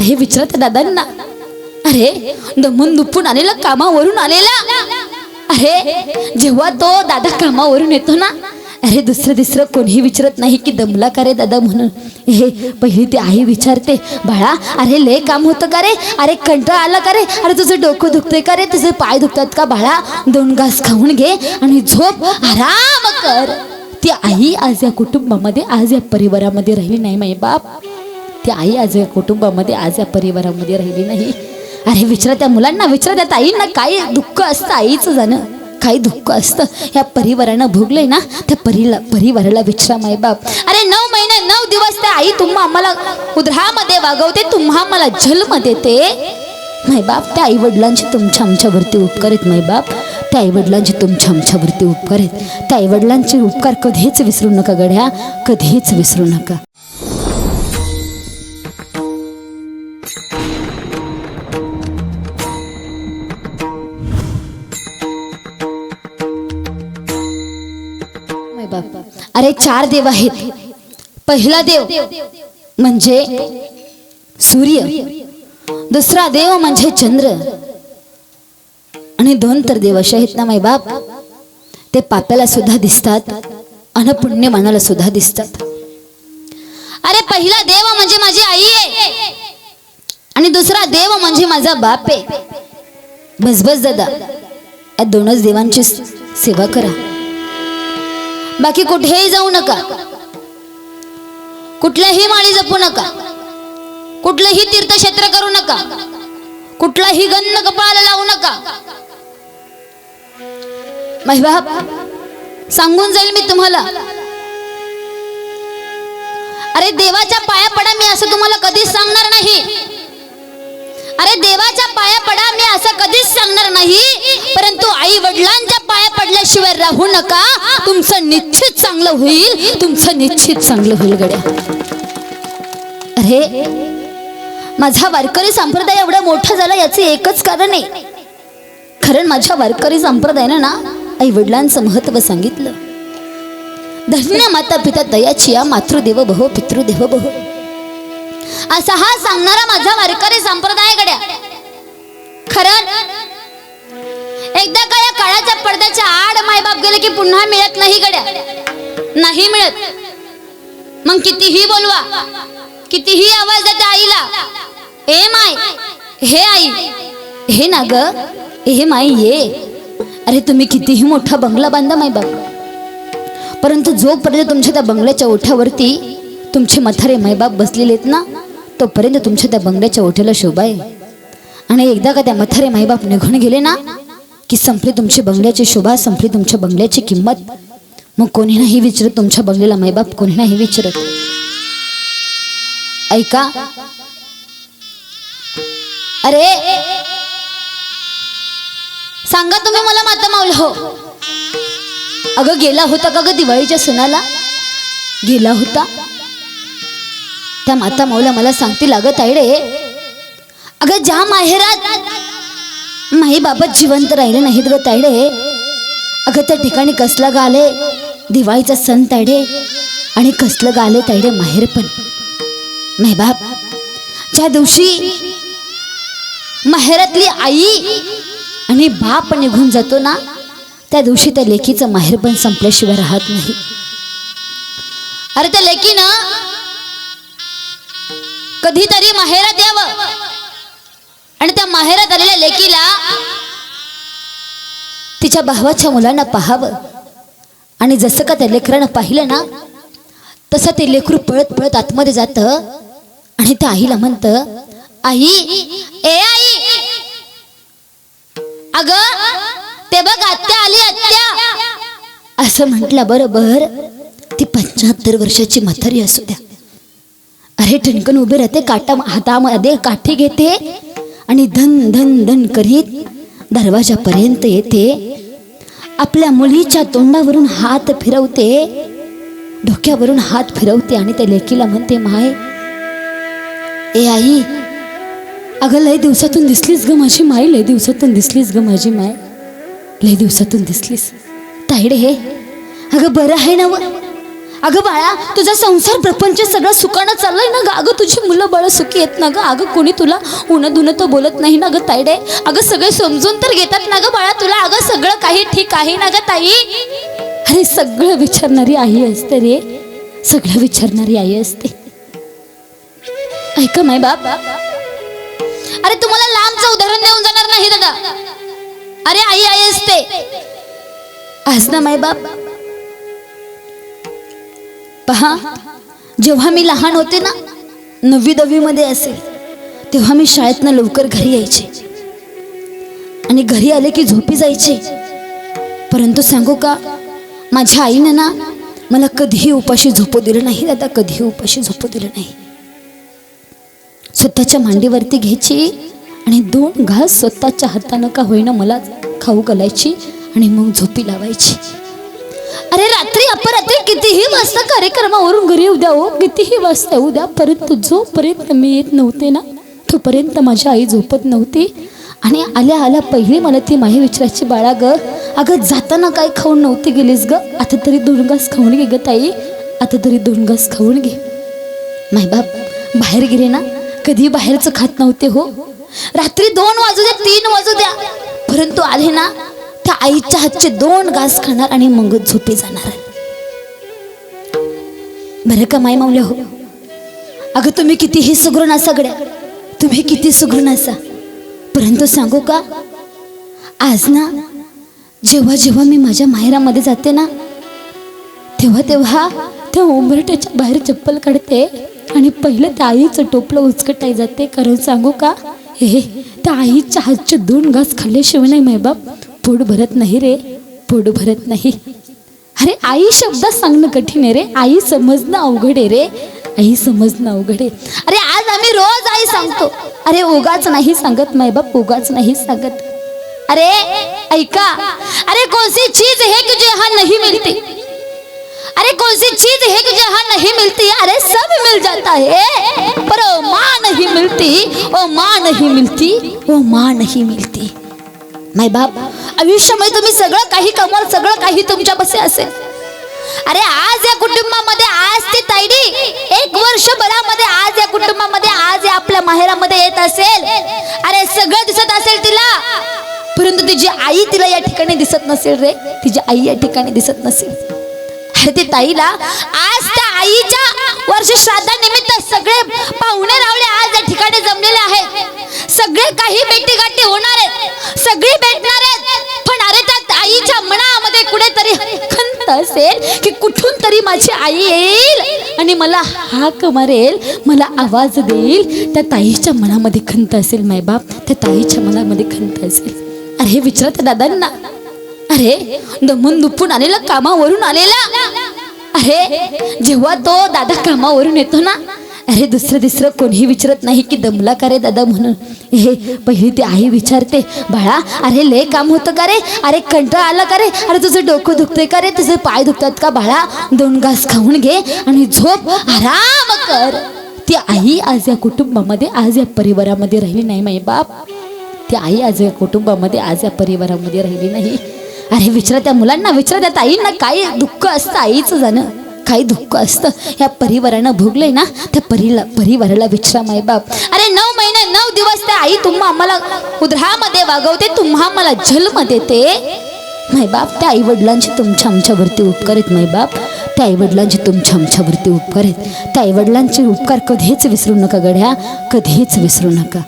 अरे विचारत दादांना. अरे दमून दुपून आलेला कामावरून आलेला. अरे जेव्हा तो दादा कामावरून येतो ना अरे दुसरं दुसरं कोणीही विचारत नाही की दमला का रे दादा म्हणून. हे पहिली ती आई विचारते बाळा अरे लय काम होतं का रे? अरे कंटाळा आला का रे? अरे तुझं डोकं दुखतंय का रे? तुझे पाय दुखतात का बाळा? दोन घास खाऊन घे आणि झोप. आराम कर. ती आई आज या कुटुंबामध्ये आज या परिवारामध्ये राहिली नाही माई बाप. ती आई आज या कुटुंबामध्ये आज या परिवारामध्ये राहिली नाही. अरे विचारा त्या मुलांना विचारा त्या ताईंना काही दुःख असतं आईचं जाणं? काही दुःख असतं? या परिवारानं भोगलंय ना? त्या परिला परिवाराला विचारा माय बाप. अरे नऊ महिने नऊ दिवस त्या आई तुम्हा आम्हाला उद्रामध्ये वागवते तुम्हा मला जन्म देते. माय बाप त्या आई वडिलांचे तुमच्या आमच्यावरती उपकार आहेत माय बाप. त्या आई वडिलांचे तुमच्या आमच्यावरती उपकार आहेत. त्या आई वडिलांचे उपकार कधीच विसरू नका गड्या. कधीच विसरू नका. अरे चार देव आहेत. पहिला देव म्हणजे सूर्य. दुसरा देव म्हणजे चंद्र. आणि दोन तर देव असे आहेत ना माय बाप? ते पाप्याला सुद्धा दिसतात आणि पुण्यमानाला सुद्धा दिसतात. अरे पहिला देव म्हणजे माझी आई आहे. आणि दुसरा देव म्हणजे माझा बाप आहे. बस बस दादा. या दोनच देवांची सेवा करा. बाकी कुठेही जाऊ नका. कुठल्याही माळी जपू नका. कुठलंही तीर्थक्षेत्र करू नका. कुठलाही गंध कपाळाला लावू नका. बाप सांगून जाईल मी तुम्हाला. अरे देवाच्या पाया पडा मी असं तुम्हाला कधीच सांगणार नाही. अरे देवाच्या पाया पडा मी असं कधीच सांगणार नाही. परंतु आई वडिलांच्या पाया पडल्याशिवाय राहू नका. तुमचं निश्चित चांगलं होईल. तुमचं निश्चित चांगलं होईल गड्या. अरे माझा वारकरी संप्रदाय एवढा मोठा झाला याचे एकच कारण आहे. कारण माझ्या वारकरी संप्रदायानं ना आई वडिलांचं महत्त्व सांगितलं. धन्य माता पिता दयाची या मातृदेव भव पितृदेव भव. असा हा सांगणारा माझा वारकरी संप्रदायाकडे गड्या खरं एकदा का या काळाच्या पडद्याच्या आड मायबाप गेले की पुन्हा मिळत नाही गड्या. नाही मिळत. मग कितीही बोलवा कितीही आवाज देते आईला ए माय हे आई हे ना ग हे माई ये. अरे तुम्ही कितीही मोठा बंगला बांधा माय बाप परंतु जोपर्यंत तुमच्या त्या बंगल्याच्या ओठ्यावरती तुमचे मथारे मायबाप बसलेले आहेत ना तोपर्यंत तुमच्या त्या बंगल्याच्या ओठ्याला शोभा आहे. आणि एकदा का त्या मथारे माईबाप निघून गेले ना की संपली तुमची बंगल्याची शोभा संपली तुमच्या बंगल्याची किंमत. मग कोणी नाही विचारत तुमच्या बंगल्याला मायबाप कोणी नाही विचारत. ऐका. अरे! सांगा तुम्ही मला माता मावला हो. अगं गेला होता का ग दिवाळीच्या सणाला? गेला होता. त्या माता माऊला मला सांगती लागत आहे रे. अगं ज्या माहेरात. माई बाबा जिवंत राहिले नाहीत ग तायडे अगं त्या ठिकाणी कसलं गाले? दिवाळीचा सण तायडे आणि कसलं गाले तायडे माहेर पण. माय बाप ज्या दिवशी माहेरातली आई आणि बाप निघून जातो ना त्या दिवशी त्या लेकीचं माहेर पण संपल्याशिवाय राहत नाही. अरे त्या लेकीनं कधीतरी माहेरात यावं आणि त्या माहेरात आलेल्या लेकीला तिच्या भावाच्या मुलांना पाहावं. आणि जसं का त्या लेकरानं पाहिलं ना तसं ते लेकरू पळत पळत आतमध्ये जातं आणि त्या आईला म्हणतं आई ए आई अग ते बघ आत्या आली आत्या. असं म्हटलं बरोबर ती पंच्याहत्तर वर्षाची म्हातारी असू द्या. अरे ठणकन उभे राहते काटा हातामध्ये काठी घेते आणि धन धन धन करीत दरवाजापर्यंत येते. आपल्या मुलीच्या तोंडावरून हात फिरवते डोक्यावरून हात फिरवते आणि त्या लेकीला म्हणते माय ए आई अगं लय दिवसातून दिसलीस ग माझी माय लय दिवसातून दिसलीस ग माझी माय लय दिवसातून दिसलीस. तायडे हे अगं बरं आहे ना अगं बाळा तुझा संसार प्रपंच सगळं सुकाणं चाललंय ना गं? अगं तुझी मुलं बाळ सुखी आहेत ना गं? अगं कोणी तुला उन्हा धुणं तर बोलत नाही ना गं ताईडे अगं सगळे समजून तर घेतात ना गं बाळा तुला? अगं सगळं काही ठीक आहे ना गं ताई? अरे सगळं विचारणारी आई असते रे. सगळं विचारणारी आई असते. ऐका माय बाप. अरे तुम्हाला लांबचं उदाहरण देऊन जाणार नाही दादा अरे आई आई असते. आज ना माय बाप पहा जेव्हा मी लहान होते ना नववी दहावी मध्ये असेल तेव्हा मी शाळेतनं लवकर घरी यायचे. आणि घरी आले की झोपी जायचे. परंतु सांगू का माझ्या आईनं ना मला कधीही उपाशी झोपू दिलं नाही दादा कधीही उपाशी झोपू दिलं नाही. स्वतःच्या मांडीवरती घ्यायची आणि दोन घास स्वतःच्या हातानं का होईना मला खाऊ घालायची आणि मग झोपी लावायची. अरे रात्री अपरात्री कितीही वाजता कार्यक्रमावरून घरी येऊ द्या हो. कितीही वाजता येऊ द्या. परंतु जोपर्यंत मी येत नव्हते ना तोपर्यंत माझी आई झोपत नव्हती. आणि आल्या आल्या पहिली मला ती माही विचारायची बाळा ग अगं जाताना काय खाऊन नव्हती गेलीस ग? आता तरी दोन घास खाऊन घे ग ताई. आता तरी दोन घास खाऊन घे. माय बाप बाहेर गेले ना? कधी बाहेरचं खात नव्हते हो? रात्री दोन वाजू द्या तीन वाजू द्या. परंतु आले ना त्या आईच्या हातचे दोन घास खाणार आणि मग झोपे जाणार? बरं का माय मावल्या हो? अगं तुम्ही कितीही सुगरण असा गड्या. तुम्ही किती सुगरण असा परंतु सांगू का? आज ना जेव्हा जेव्हा मी माझ्या माहेरामध्ये जाते ना तेव्हा तेव्हा त्या उंबरट्याच्या बाहेर चप्पल काढते आणि पहिलं त्या आईचं टोपलं उचकटाय जाते. कारण सांगू का? हे त्या आईच्या हातचे दोन घास खाल्ल्याशिवाय नाही मायबाप पोट भरत नाही रे पोट भरत नाही. अरे आई शब्दात सांगणं कठीण आहे रे. आई समजणं अवघड आहे रे. आई समजणं अवघड आहे. अरे आज आम्ही रोज आई सांगतो. अरे उगाच नाही सांगत माय बाप उगाच नाही सांगत. अरे ऐका. अरे कोणसी चीज है कि जो यहाँ नहीं मिलती अरे कौन सी चीज है कि जहाँ नहीं मिलती अरे सब मिल जाता है. पर ओ माँ नहीं मिलती ओ माँ नहीं मिलती ओ माँ नहीं मिलती. नाही बाप आयुष्यामध्ये तुम्ही सगळं काही कमवाल सगळं काही तुमच्या बसे असेल. अरे आज या कुटुंबामध्ये आज ते तायडी एक वर्षभरामध्ये आज या कुटुंबामध्ये आज या आपल्या माहेरामध्ये येत असेल. अरे सगळं दिसत असेल तिला. परंतु तिची आई तिला या ठिकाणी दिसत नसेल रे. तिची आई या ठिकाणी दिसत नसेल. अरे ते ताईला आज त्या आईच्या वर्ष श्राद्धानिमित्त सगळे पाहुणे रावले आज या ठिकाणी जमलेले आहेत. सगळे काही बेटी गाठी सगळी भेटणार आहेत. पण अरे त्या आईच्या मनामध्ये कुठेतरी खंत असेल की कुठून तरी माझी आई येईल आणि मला हाक मारेल मला आवाज देईल. त्या ताईच्या मनामध्ये खंत असेल मायबाप त्या ताईच्या मनामध्ये खंत असेल. अरे विचारा त्या दादांना. अरे दमून दुपून आलेला कामावरून आलेला. अरे जेव्हा तो दादा कामावरून येतो ना अरे दुसरं तिसरं कोणीही विचारत नाही की दमला का रे दादा म्हणून? हे पहिली ती आई विचारते बाळा अरे लय काम होतं का रे? अरे कंटाळा आला का रे? अरे तुझं डोकं दुखतंय का रे? तुझे पाय दुखतात का बाळा? दोन घास खाऊन घे आणि झोप आराम कर. ती आई आज या कुटुंबामध्ये आज या परिवारामध्ये राहिली नाही माई बाप. ती आई आज या कुटुंबामध्ये आज या परिवारामध्ये राहिली नाही. अरे विचारा त्या मुलांना विचारा त्या ताईंना काय दुःख असतं आईचं जाणं. काही दुःख असतं. या परिवारानं भोगलंय ना त्या परिला परिवाराला विचारा माय बाप. अरे नऊ महिने नऊ दिवस त्या आई तुम्हा आम्हाला उद्रामध्ये वागवते तुम्हा आम्हाला जन्म देते. माय बाप त्या आई वडिलांचे तुमच्या आमच्यावरती उपकार आहेत माय बाप. त्या आई वडिलांचे तुमच्या आमच्यावरती उपकार आहेत. त्या आई वडिलांचे उपकार कधीच विसरू नका गड्या. कधीच विसरू नका.